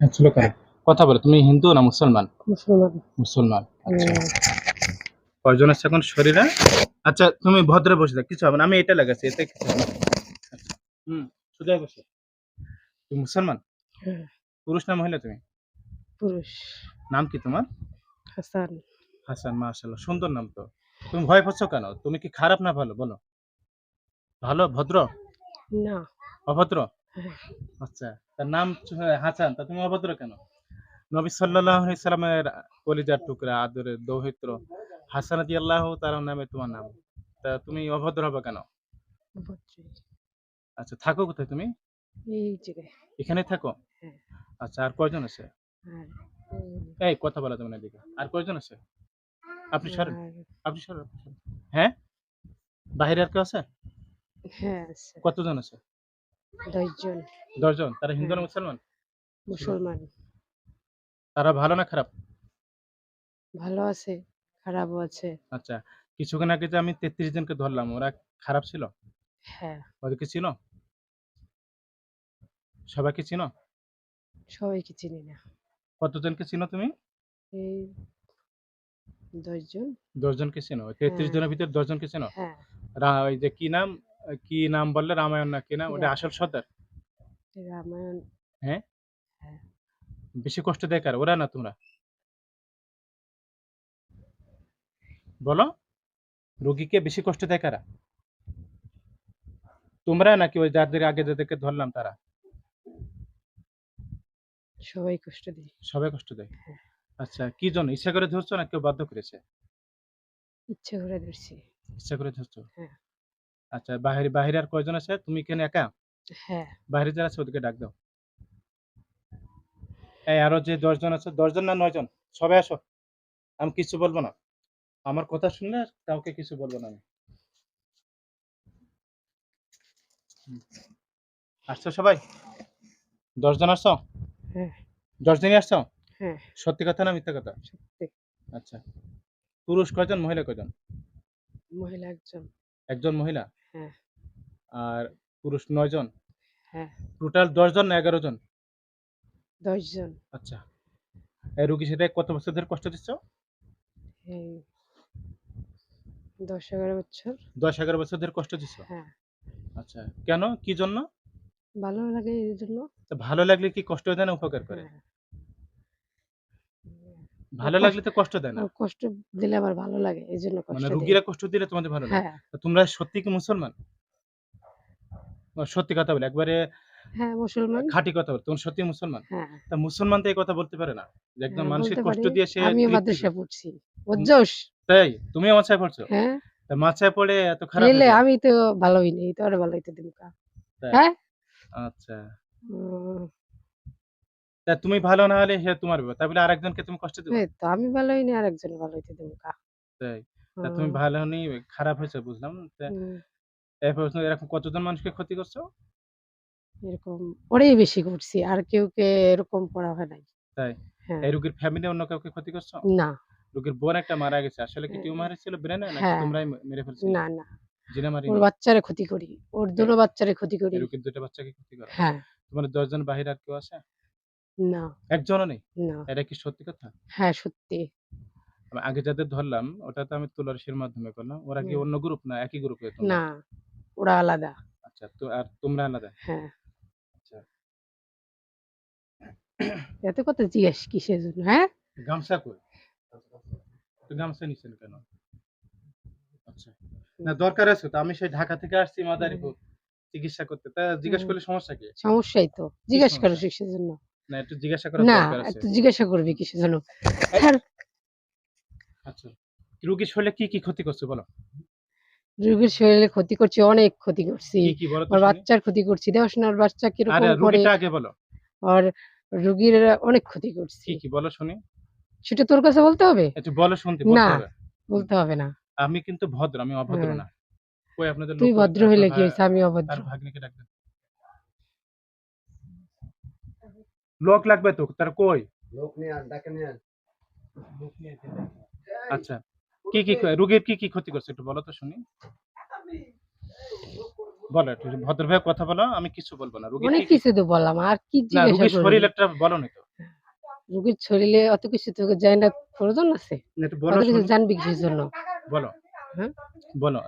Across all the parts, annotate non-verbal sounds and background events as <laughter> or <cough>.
ছিল কথা বলো তুমি হিন্দু না মুসলমান? মুসলমান। মুসলমান আচ্ছা। কয়জন আছে এখন শরীরে? আচ্ছা তুমি ভদ্রে বসে থাক কিছু হবে না আমি এটা লাগাচ্ছি এতে কিছু হবে না। আচ্ছা, হুম সোজাই বসে তুমি মুসলমান? হ্যাঁ, পুরুষ না মহিলা তুমি? পুরুষ। নাম কি তোমার? হাসান। হাসান মাশাল্লাহ সুন্দর নাম তো। তুমি ভয় পাচ্ছ কেন? তুমি কি খারাপ না ভালো? বলো। ভালো ভদ্র? না। অভদ্র? হ্যাঁ, আচ্ছা তার নাম হাসান তা তুমি অভদ্র কেন? নবী কলিজার টুকরা আদরের দৌহিত্র হাসান আল্লাহ তার নামে তোমার নাম তা তুমি অভদ্র হবে কেন? আচ্ছা থাকো কোথায় তুমি? এখানে থাকো? হ্যাঁ। আচ্ছা আর কয়জন আছে? এই কথা বলা তুমি না এদিকে। আর কয়জন আছে? আপনি সরেন। আপনি সরেন হ্যাঁ? বাইরে আর কেউ হ্যাঁ আছে। কতজন আছে? দশজন দশজন? তারা হিন্দু না হ্যাঁ। মুসলমান? মুসলমান। তারা ভালো না খারাপ? ভালো আছে খারাপও আছে। আচ্ছা কিছুক্ষণ আগে যে আমি তেত্রিশ জনকে ধরলাম ওরা খারাপ ছিল? হ্যাঁ। ওদেরকে চিনো? সবাইকে চিনো? সবাইকে চিনি না। কতজনকে চিনো তুমি? এই দশজন দশজনকে চিনো? তেত্রিশ হ্যাঁ। জনের ভিতরে দশজনকে চিনো? হ্যাঁ। রা- ওই যে কি নাম? কি নাম বললে? রামায়ণ না কি নাম ওটা আসল সর্দার? রামায়ণ। বেশি কষ্ট দেয় কার? ওরা না তোমরা? বলো। রোগীকে বেশি কষ্ট দেয় কারা? তোমরা নাকি ওই যাদের আগে যাদেরকে ধরলাম তারা? সবাই কষ্ট দেয়। সবাই কষ্ট দেয়? আচ্ছা কি জন্য ইচ্ছা করে ধরছো না কেউ বাধ্য করেছে? ইচ্ছে করে ধরছি। ইচ্ছা করে ধরছো? হ্যাঁ। আচ্ছা বাহিরে বাহিরে আর কয়জন আছে? তুমি কেন একা? হ্যাঁ। বাইরে যারা আছে ওদেরকে ডাক দাও। এই আরও যে দশজন আছে দশজন না নয়জন? সবাই আসো। আমি কিছু বলব না। আমার কথা শুনলে কাউকে কিছু বলব না আমি। আসছো সবাই? দশজন আসছো? হ্যাঁ। দশজনই আসছো? হ্যাঁ। সত্যি কথা না মিথ্যা কথা? সত্যি। আচ্ছা। পুরুষ কয়জন মহিলা কয়জন? মহিলা একজন। একজন মহিলা? হ্যাঁ। আর পুরুষ নয়জন হ্যাঁ। টোটাল দশজন না এগারো জন? দশজন আচ্ছা। এই রুগী সেটা কত বছর ধরে কষ্ট দিচ্ছ? এই দশ এগারো বছর। দশ এগারো বছর ধরে কষ্ট দিচ্ছ? হ্যাঁ। আচ্ছা। কেন? কি জন্য? ভালো লাগে এই জন্য। তা ভালো লাগলে কি কষ্ট দেয় না উপকার করে? হ্যাঁ। ভালো লাগলে তো কষ্ট দেয় না। কষ্ট দিলে আবার ভালো লাগে এই জন্য কষ্ট মানে। রুগীরা কষ্ট দিলে তোমাদের ভালো লাগে। হ্যাঁ। তোমরা সত্যি কি মুসলমান? সত্যি কথা বলে একবারে হ্যাঁ মুসলমান। খাঁটি কথা বলে তোমরা সত্যি মুসলমান? হ্যাঁ। তা মুসলমান তো এই কথা বলতে পারে না। যে একদম হ্যাঁ, মানুষের কষ্ট দিয়ে সে আমি মাদ্রাসা পড়ছি। বুঝছস তাই? তুমি মাছায় পড়ছো? হ্যাঁ। তা মাছায় পড়ে এত খারাপ নিলে? আমি তো ভালোই নেই তো আর ভালোই তো তাই? হ্যাঁ? আচ্ছা। তা তুমি ভালো না হলে সে তোমার ব্যাপার। তাই বলে আরেকজনকে তুমি কষ্ট দিবে? এই তো আমি ভালোই নেই আরেকজন ভালোই তো দিন তাই? তা তুমি ভালো নি খারাপ হয়েছে বুঝলাম। তা এই প্রশ্ন এরকম কতজন মানুষকে ক্ষতি করছ? এরকম ওরেই বেশি করছি আর কেউ কে এরকম পড়া হয় নাই। তাই? হ্যাঁ। এই রোগীর ফ্যামিলি অন্য কাউকে ক্ষতি করছ? না। রোগীর বোন একটা মারা গেছে আসলে কি হ্যাঁ। টিউমার ছিল ব্রেনে নাকি হ্যাঁ। তোমরাই মেরে ফেলছো না না। জিনা মারি ওর বাচ্চারে ক্ষতি করি ওর দুটো বাচ্চারে ক্ষতি করি। রোগীর দুটো বাচ্চাকে ক্ষতি করো। হ্যাঁ। তোমার দশজন বাহির আর কেউ আছে? না। একজনও নেই? না। এটা কি সত্যি কথা? হ্যাঁ সত্যি। আমি আগে যাদের ধরলাম ওটা তো আমি তুলারসির মাধ্যমে করলাম। ওরা কি অন্য গ্রুপ না? একই গ্রুপে না ওরা আলাদা। আচ্ছা তো আর তোমরা আলাদা? হ্যাঁ। আচ্ছা। এত কথা জিজ্ঞেস কিসের জন্য হ্যাঁ? গামছা কই? তো গামছা নিছেন কেন? আচ্ছা। না দরকার আছে তো। আমি সেই ঢাকা থেকে আসছি মাদারীপুর চিকিৎসা করতে। তা জিজ্ঞেস করলে সমস্যা কি? সমস্যাই তো। জিজ্ঞেস করো? কিসের জন্য? না একটু জিজ্ঞাসা না একটু জিজ্ঞাসা করবি কিসের জন্য আর আচ্ছা রোগীর শরীরে কি কি ক্ষতি করছে বলো? রোগীর শরীরে ক্ষতি করছি অনেক ক্ষতি করছি। কি কি বলো তো বাচ্চার ক্ষতি করছি ওর বাচ্চা কীরকম করে? আগে বলো। আর রোগীর অনেক ক্ষতি করছি। কি কি বলো শুনি। সেটা তোর কাছে বলতে হবে? একটু বলো শুনতে বলতে না। হবে। বলতে হবে না। আমি কিন্তু ভদ্র আমি অভদ্র হ্যাঁ। না। কই আপনাদের তুই ভদ্র? হইলে কি হয়েছে আমি অভদ্র। ভাগ্নিকে ডাকবেন লোক লাগবে তো? তার কই? লোক নিয়ে আন ডাকে নিয়ে আন। আচ্ছা কি কি রোগীর কি কি ক্ষতি করছে একটু বলো তো শুনি। বলো একটু ভদ্রভাবে কথা বলো আমি কিছু বলব না। রোগীর অনেক কিছু তো বললাম আর কি রোগীর শরীর একটা বলো না তো। রোগীর শরীরে অত কিছু তো যায় না প্রয়োজন আছে? একটু বলো কিছু জানবি কিসের জন্য। বলো। হ্যাঁ? বলো।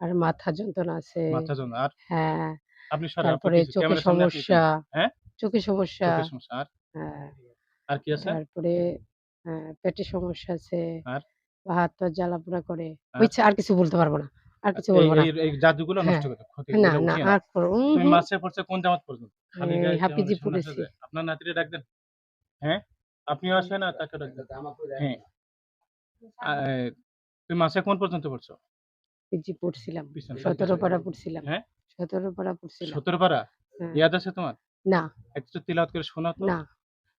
আর মাথা যন্ত্রণা আছে। মাথা যন্ত্রণা আর? হ্যাঁ। আপনি আপনি তারপরে চোখের সমস্যা। হ্যাঁ? চোখের সমস্যা চোখের সমস্যা। আর? হ্যাঁ। আর কি আছে? তারপরে হ্যাঁ, পেটের সমস্যা আছে আর? হাত পা জ্বালা পোড়া করে? হয়েছে আর কিছু বলতে পারব না। আর কিছু বলব না। এই- জাদুগুলো হ্যাঁ। নষ্ট করে ক্ষতি না না আর করো তুমি মাসে পড়ছে কোন জামাত পর্যন্ত? খালি গায়ে হাফিজি পড়েছি। আপনার নাতিরে ডাক দেন। হ্যাঁ? আপনিও আসেন না তাকে ডাক দেন। হ্যাঁ। তুমি মাসে কোন পর্যন্ত পড়ছো? পিজি পড়ছিলাম। সতেরো পাড়া পড়ছিলাম। হ্যাঁ? সতেরো পাড়া পড়ছিলাম। সতেরো হ্যাঁ। ইয়াদ আছে তোমার? না। একটু তিলাওয়াত করে শোনা তো। না।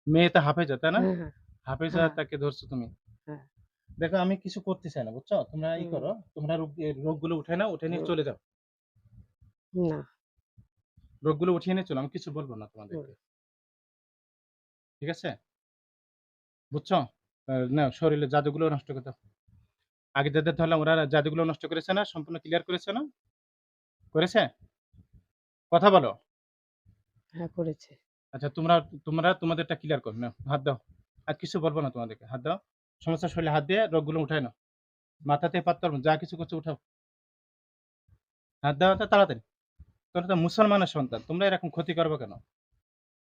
মেয়ে তো হাফেজা তাই না? হ্যাঁ, হ্যাঁ, হাফেজা হ্যাঁ। তাকে ধরছো তুমি। দেখো আমি কিছু করতে চাই না বুঝছ? তোমরা ই করো তোমরা রোগগুলো উঠে নাও উঠে নিয়ে চলে যাও। না। রোগগুলো উঠিয়ে নিয়ে চলো আমি কিছু বলব না তোমাদেরকে। ঠিক আছে? বুঝছ? না শরীরে জাদুগুলো নষ্ট করে দাও। আগে যাদের ধরলাম ওরা জাদুগুলো নষ্ট করেছে না সম্পূর্ণ ক্লিয়ার করেছে না? করেছে? কথা বলো। হ্যাঁ করেছে। আচ্ছা তোমরা তোমরা তোমাদেরটা ক্লিয়ার করো। না হাত দাও। আর কিছু বলব না তোমাদেরকে হাত দাও। সমস্যা শরীরে হাত দিয়ে রোগগুলো উঠায় না মাথাতে পাত্তর যা কিছু করছ উঠাও। হাত দাও তো তাড়াতাড়ি। তোমরা তো মুসলমানের সন্তান তোমরা এরকম ক্ষতি করবে কেন?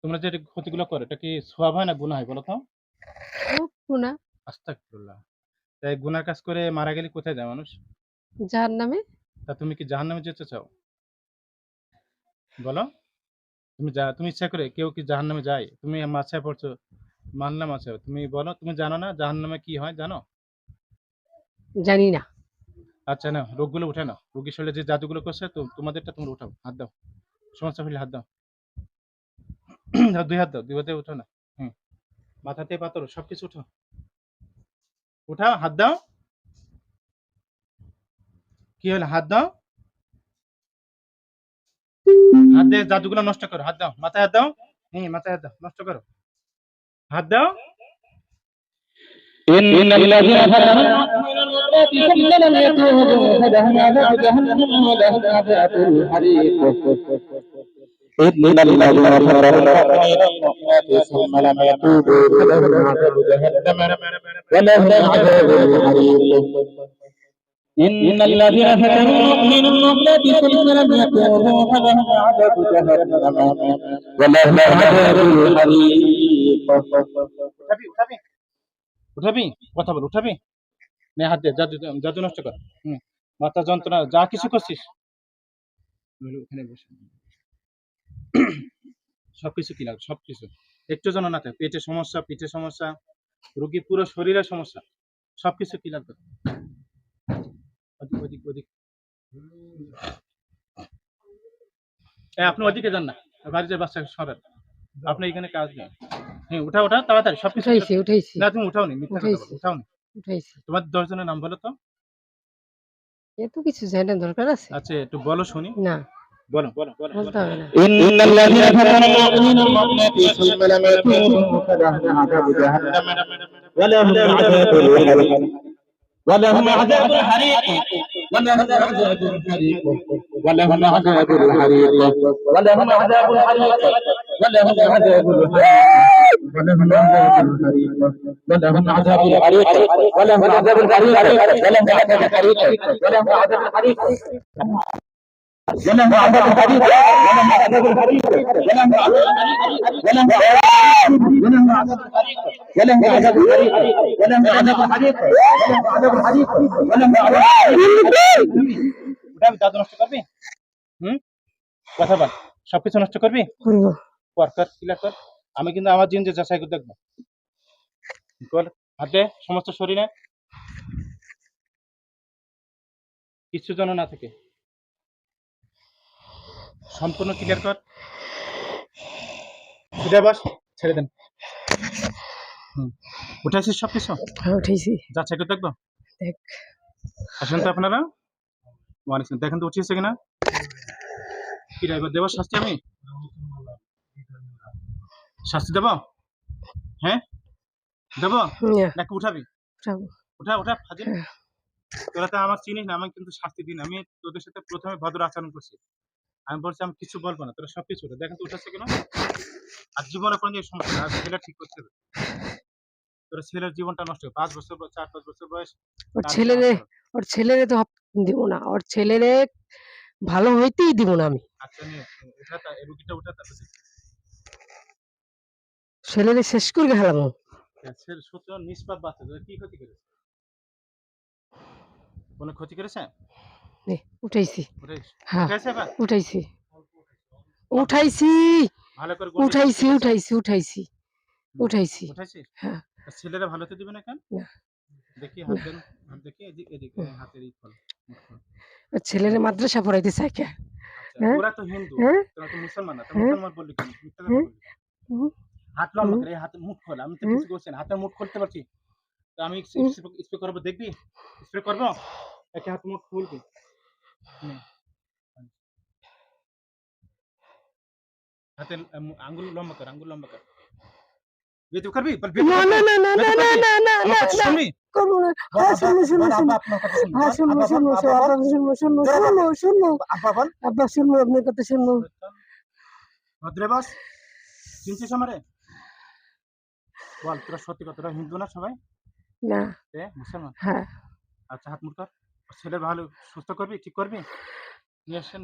তোমরা যে ক্ষতিগুলো করো এটা কি সোয়াব হয় না গুণা হয় বলো তো? ও না আস্তাগফিরুল্লাহ। তাই গুনার কাজ করে মারা গেলে কোথায় যায় মানুষ? যার নামে তা তুমি কি জাহান্নামে যেতে চাও? বলো। তুমি যা তুমি ইচ্ছা করে কেউ কি জাহান্নামে যায়? তুমি মাছায় পড়ছো মানলাম আছে। তুমি বলো তুমি জানো না জাহান্নামে কি হয় জানো? জানি না। আচ্ছা না রোগগুলো উঠে নাও। রোগীর শরীরে যে জাদুগুলো করছে তো তোমাদেরটা তোমরা উঠাও হাত দাও। সমস্যা হলে হাত দাও। <clears throat> দাও, দুই হাত দাও দুই হাতে উঠো না। হুম। মাথাতে পাতর সবকিছু উঠো উঠাও হাত দাও। কি হলো হাত দাও। হাত দিয়ে জাদুগুলো নষ্ট করো হাত দাও মাথায় হাত দাও হ্যাঁ মাথায় হাত দাও নষ্ট করো হাত দাও إن الذين فتنوا المؤمنين ثم لم يتوبوا فلهم عذاب جهنم ولهم عذاب الحريق إن الذين فتنوا المؤمنين ثم لم يتوبوا فلهم عذاب جهنم ولهم عذاب الحريق إن الذين فتنوا المؤمنين المؤمنات ثم لم يتوبوا فلهم عذاب جهنم ولهم عذاب الحريق উঠাবি উঠাবি উঠাবি কথা বল উঠাবি নে হাত দিয়ে জাদু জাদু নষ্ট কর হুম মাথা যন্ত্রণা যা কিছু করছিস নইলে ওখানে বসে সবকিছু কি লাগবে সবকিছু একটু যেন না থাকে পেটের সমস্যা পিঠের সমস্যা রোগীর পুরো শরীরের সমস্যা সবকিছু কি লাগবে ওদিক হ্যাঁ, আপনি ওদিকে যান না। বাড়িতে বাচ্চা সরেন। আপনি এখানে কাজ নেই হ্যাঁ উঠা উঠা তাড়াতাড়ি সব না তুমি উঠাও নি উঠাও নি তোমার দশ জনের নাম বলো তো। এত কিছু জানার দরকার আছে। আচ্ছা একটু বলো শুনি। না। বলো বলো বলো ولهم عذاب الحريق ولهم عذاب الحريق ولهم عذاب الحريق ولهم عذاب الحريق ولهم عذاب الحريق ولهم عذاب الحريق ولهم عذاب الحريق ولهم عذاب الحريق ولهم عذاب الحريق ولهم عذاب الحريق কথা বল সবকিছু নষ্ট করবি আমি কিন্তু আমার জিন যে যাচাই করে দেখব হাতে সমস্ত শরীরে কিছু যেন না থাকে সম্পূর্ণ ক্লিয়ার কর। উঠে বস ছেড়ে দেন। উঠেছিস সব কিছু হ্যাঁ উঠাইছি। যাচাই করে দেখব দেখ। আসেন তো আপনারা। ওয়ান দেখেন তো উঠিয়েছে কিনা। কি রে, এবার দেবো শাস্তি আমি? শাস্তি দেবো? হ্যাঁ? দেবো? নাকি উঠাবি। উঠা উঠা ফাজিল। তোরা তো আমার চিনিস না আমাকে কিন্তু শাস্তি দিন আমি তোদের সাথে প্রথমে ভদ্র আচরণ করছি। আমি বলছি আমি কিছু বলব না তোরা সব কিছু দেখেন তো উঠেছে কিনা? আর জীবনে কোনো দিন সমস্যা আর ছেলে ঠিক করতে হবে। তোর ছেলের জীবনটা নষ্ট হবে পাঁচ বছর বয়স, চার পাঁচ বছর বয়স ওর ছেলেরে ওর ছেলেরে তো দিব না ওর ছেলেরে ভালো হইতেই দিব না আমি। আচ্ছা উঠাতা এই রুগীটা উঠাতা ছেলেরে শেষ করে গেলাম সত্য নিষ্পাপ বাচ্চা কি ক্ষতি করেছে? কোনো ক্ষতি করেছে? উঠাইছি। হ্যাঁ উঠাইছি উঠাইছি। ভালো করে গোল উঠাইছি উঠাইছি? উঠাইছি উঠাইছি। হ্যাঁ। ছেলেরা ভালো হতে দিবে না কেন? দেখি হাত দেন দেখি এদিক এদিক হাতের এই ফল মুখ ফল। ওর ছেলেরে মাদ্রাসা পড়াইতে চাই কে? ওরা তো হিন্দু। হ্যাঁ? তোরা তো মুসলমান না তো হ্যাঁ? মুসলমান বললি কেন? মিথ্যা কথা? বললি। হুম। হাত লম্বা করে এই হাতে মুখ খোল আমি তো হুম। কিছু করছি না হাতের মুখ খুলতে পারছি? তো আমি স্প্রে করব দেখবি? স্প্রে করব? একে হাত মুখ খুলবি নে। হাতের আম- আঙ্গুল লম্বা কর আঙ্গুল লম্বা কর। বেতু করবি বল বেতু না? না না না না না না না না? করব হ্যাঁ হ্যাঁ আব্বা বল। আব্বা আপনার কথা ভদ্রে বাস চিনছিস আমারে? বল তোরা সত্যি কথা হিন্দু না সবাই? না। মুসলমান? হ্যাঁ। আচ্ছা হাত মুখ কর। ছেলে ভালো সুস্থ করবি ঠিক করবি?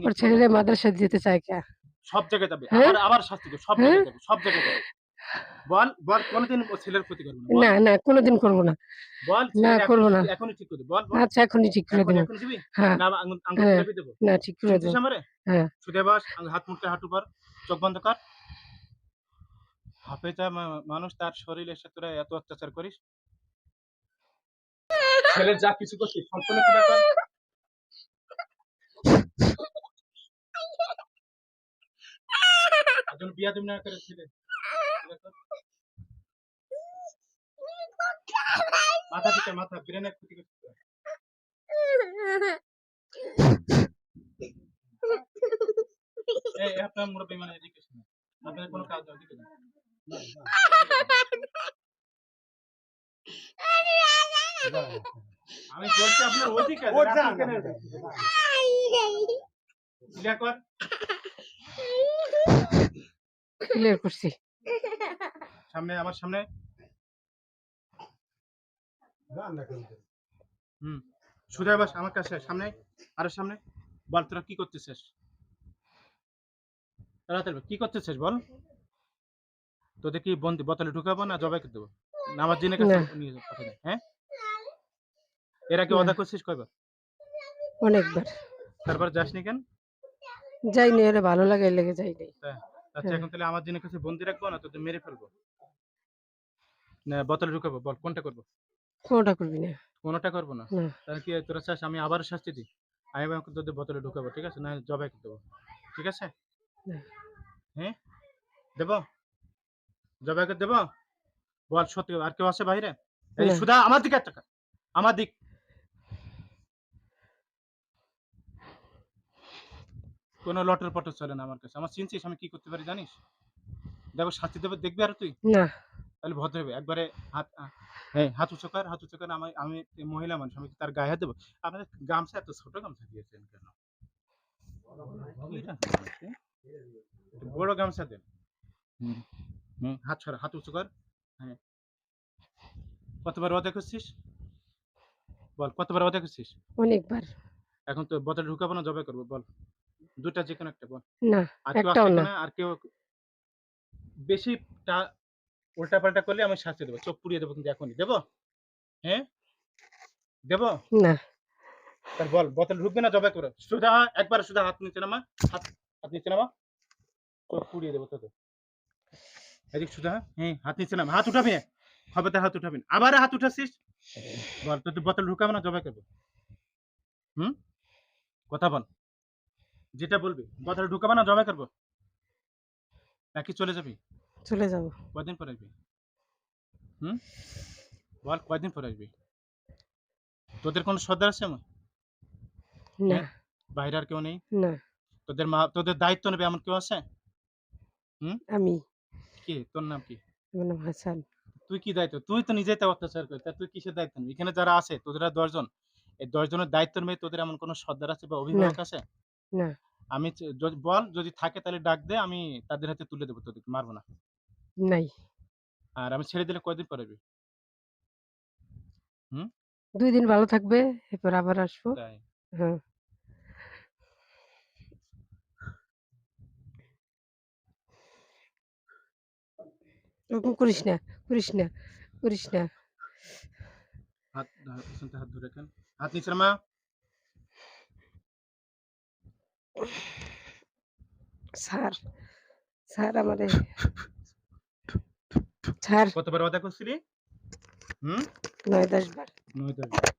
ওর ছেলেরে মাদ্রাসা যেতে চাই কে? সব জায়গায় যাবে। হ্যাঁ? আবার আবার শাস্তি সব হ্যাঁ? জায়গায় যাবে সব জায়গায় যাবে। বল বল কোনোদিন ছেলের ক্ষতি করবে না না না কোনোদিন করব না। বল না, করব না। এখনই ঠিক করে বল আচ্ছা এখনই ঠিক করে দেবো। হ্যাঁ। না আঙুল হ্যাঁ। দেবো? না ঠিক করে চিনছিস দেবো। আমারে? হ্যাঁ। বাস হাত মুখটা হাঁটু পর চোখ বন্ধ কর। হাফেজা মানুষ তার শরীরে সাথে এত অত্যাচার করিস ছেলের যা কিছু করছিস সম্পূর্ণ ক্লিয়ার কর একজন বিয়া তুমি না করে ছেলে মাথা থেকে মাথা ব্রেনের ক্ষতি করছিস এই আপনার মুরব্বী মানে এদিকে শুনুন আপনার কোনো কাজ না। <laughs> আমি বলছি আপনার ওদিকে ক্লিয়ার করছি। সামনে আমার সামনে। হুম। সুজয় বাস আমার কাছে সামনে আরও সামনে। বল তোরা কি করতেছিস তাড়াতাড়ি বল, কি করতেছিস বল? তোদের কি বন্দি বোতলে ঢুকাবো না জবাই করে দেবো? না আমার জিনের কাছে নিয়ে যাব, হ্যাঁ? এর আগে। অদা করছিস কয়বার? অনেকবার। তারপর যাসনি কেন? যাইনি ওরে ভালো লাগে লেগে যাইনি। আচ্ছা হ্যাঁ। এখন তাহলে আমার জিনের কাছে বন্দি রাখব না মেরে ফেলব? না বোতলে ঢুকাবো বল কোনটা করব? কোনটা করবি না? কোনোটা করব না? তাহলে কি তোরা চাস আমি আবার শাস্তি দিই? আমি তোদের বোতলে ঢুকাবো ঠিক আছে? না জবাই করে দেবো ঠিক আছে? হ্যাঁ? দেবো? জবাই করে দেবো? বল সত্যি আর কেউ আছে বাইরে? সুধা আমার দিকে এক টাকা আমার দিক। কোনো লটর পটর চলে না আমার কাছে। আমার চিনছিস আমি কি করতে পারি জানিস? দেখো শাস্তি দেবে দেখবি আর তুই? না। তাহলে ভদ্র হবে। একবারে হাত হ্যাঁ হাত উঁচু কর হাত উঁচু কর। আমি আমি মহিলা মানুষ আমি তার গায়ে হাত দেবো? আপনাদের গামছা এত ছোট গামছা দিয়েছেন কেন? বড় গামছা দেন। হুম হাত ছড়া হাত উঁচু কর। হ্যাঁ। কতবার ওয়াদা করছিস? বল কতবার ওয়াদা করছিস? অনেকবার। এখন তো বোতল ঢুকাবো না জবাই করব বল। দুটা যে কোনো একটা বল। না আর কেউ একটাও না। আর কেউ বেশি টা উল্টা পাল্টা করলে আমি শাস্তি দেবো চোখ পুড়িয়ে দেবো কিন্তু এখনই। দেবো? হ্যাঁ? দেবো? না। তার বল বোতল ঢুকবে না জবাই করো। সুধা একবার সুধা হাত নিচে নামা হাত হাত নিচে নামা। চোখ পুড়িয়ে দেবো তোকে। এদিক সুধা হ্যাঁ হাত নিচে নামা। হাত উঠাবি? না। হবে তো হাত উঠাবি। আবার হাত উঠাছিস বল তোর বোতল ঢুকাবো না জবাই করব। হুম? কথা বল। যেটা বলবি। বোতল ঢুকাবো না জবাই করব? নাকি চলে যাবি? চলে যাব। কয়দিন পর আসবি? হুম? বল কয়দিন পর আসবি? তোদের কোনো সর্দার আছে আমার না। বাইরে আর কেউ নেই? না। তোদের মা তোদের দায়িত্ব নেবে এমন কেউ আছে? আমি। কি? তোর নাম কি? আমার নাম হাসান। তুই কি দায়িত্ব? তুই তো নিজেই তো অত্যাচার করিস। তা তুই কিসের দায়িত্ব? নিবি এখানে যারা আছে তোদের দশজন এই দশজনের দায়িত্ব নেবে তোদের এমন কোনো সর্দার আছে বা অভিভাবক আছে? না। আমি চ- যদি বল যদি থাকে তাহলে ডাক দে আমি তাদের হাতে তুলে দেবো তোদেরকে মারবো না। নাই। আর আমি ছেড়ে দিলে কয়দিন পরে আসবি? দুই দিন ভালো থাকবে এরপর আবার আসব। তাই। হ্যাঁ। ওরকম করিস না করিস না করিস না। হাত পিছন থেকে হাত ধরে হাত নিচে মা স্যার স্যার আমারে স্যার। কতবার ওয়াদা করছিলি? হুম? নয় দশ বার। নয় দশ বার।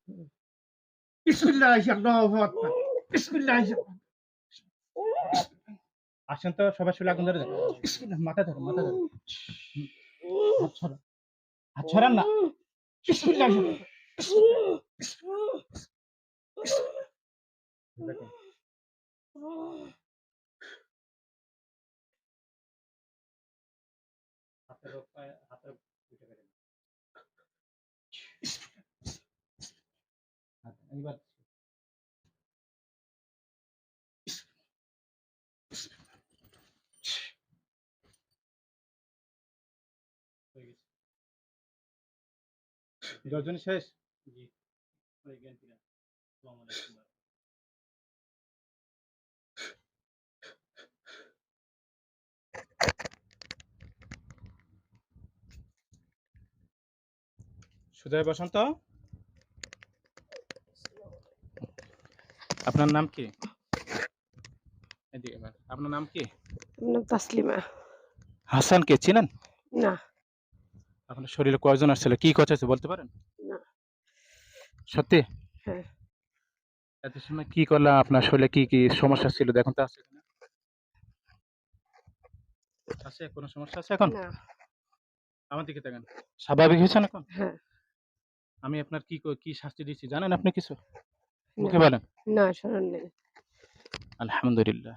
আসেন তো সবাই শুলে আগুন ধরে বিসমিল্লাহ মাথা ধরো মাথা ধরো। হাত ছড়া হাত ছড়ান না। বিসমিল্লাহ এইবার দশজনই শেষ? জি। গেল সুজয় বসন্ত। আপনার নাম কি। আপনার নাম কি? নাম তাসলিমা। হাসান কে চিনেন? না। আপনার শরীরে কয়জন আসছিল কি কথা আছে বলতে পারেন? না। সত্যি? হ্যাঁ। এত সময় কি করলাম আপনার শরীরে কি কি সমস্যা ছিল দেখুন তো আছে? আছে কোনো সমস্যা আছে এখন? আমার দিকে তাকান। স্বাভাবিক হয়েছেন এখন? হ্যাঁ। আমি আপনার কি ক- শাস্তি দিচ্ছি? জানেন আপনি কিছু? মুখে বলেন। না স্মরণ নেই আলহামদুলিল্লাহ।